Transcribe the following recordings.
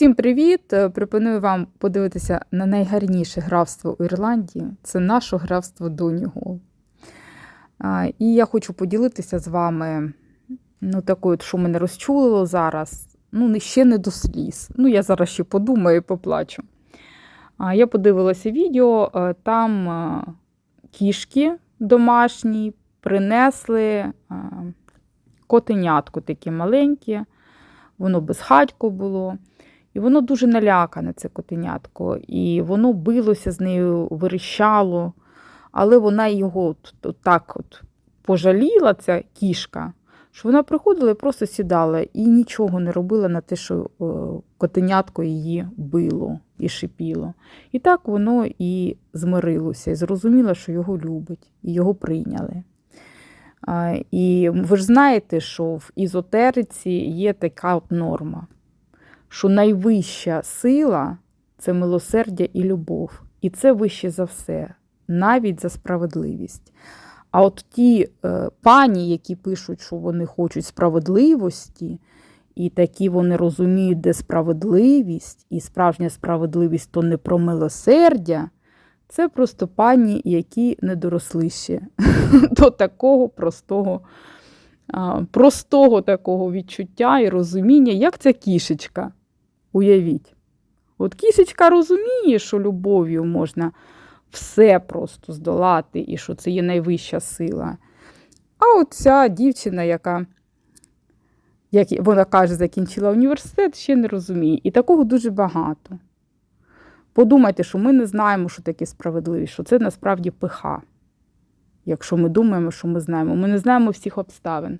Всім привіт! Е, Пропоную вам подивитися на найгарніше графство у Ірландії. Це наше графство Донігол. І я хочу поділитися з вами ну, такою, що мене розчулило зараз. Ну, ще не до сліз. Ну, я зараз ще подумаю і поплачу. Я подивилася відео, е, там е, кішки домашні принесли котенятко таке маленьке, воно безхатько було. І воно дуже налякане, це котенятко. І воно билося з нею, верещало, але вона його от, от так от пожаліла, ця кішка, що вона приходила і просто сідала і нічого не робила на те, що е, котенятко її било і шипіло. І так воно і змирилося, і зрозуміло, що його любить, і його прийняли. І ви ж знаєте, що в ізотериці є така от норма що найвища сила це милосердя і любов. І це вище за все, навіть за справедливість. А от ті е, пані, які пишуть, що вони хочуть справедливості, і такі вони розуміють, де справедливість, і справжня справедливість то не про милосердя, це просто пані, які не доросли ще до такого простого, простого такого відчуття і розуміння, як ця кішечка. Уявіть. От кішечка розуміє, що любов'ю можна все просто здолати, і що це є найвища сила. А от ця дівчина, яка, як вона каже, закінчила університет, ще не розуміє. І такого дуже багато. Подумайте, що ми не знаємо, що таке справедливість, що це насправді пиха. Якщо ми думаємо, що ми знаємо, ми не знаємо всіх обставин.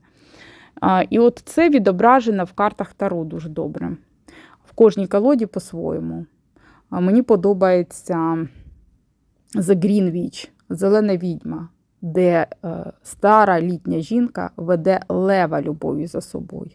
І от це відображено в картах Таро дуже добре. Кожній колоді по-своєму. Мені подобається The Green Witch, Зелена відьма, де е, стара літня жінка веде лева любові за собою.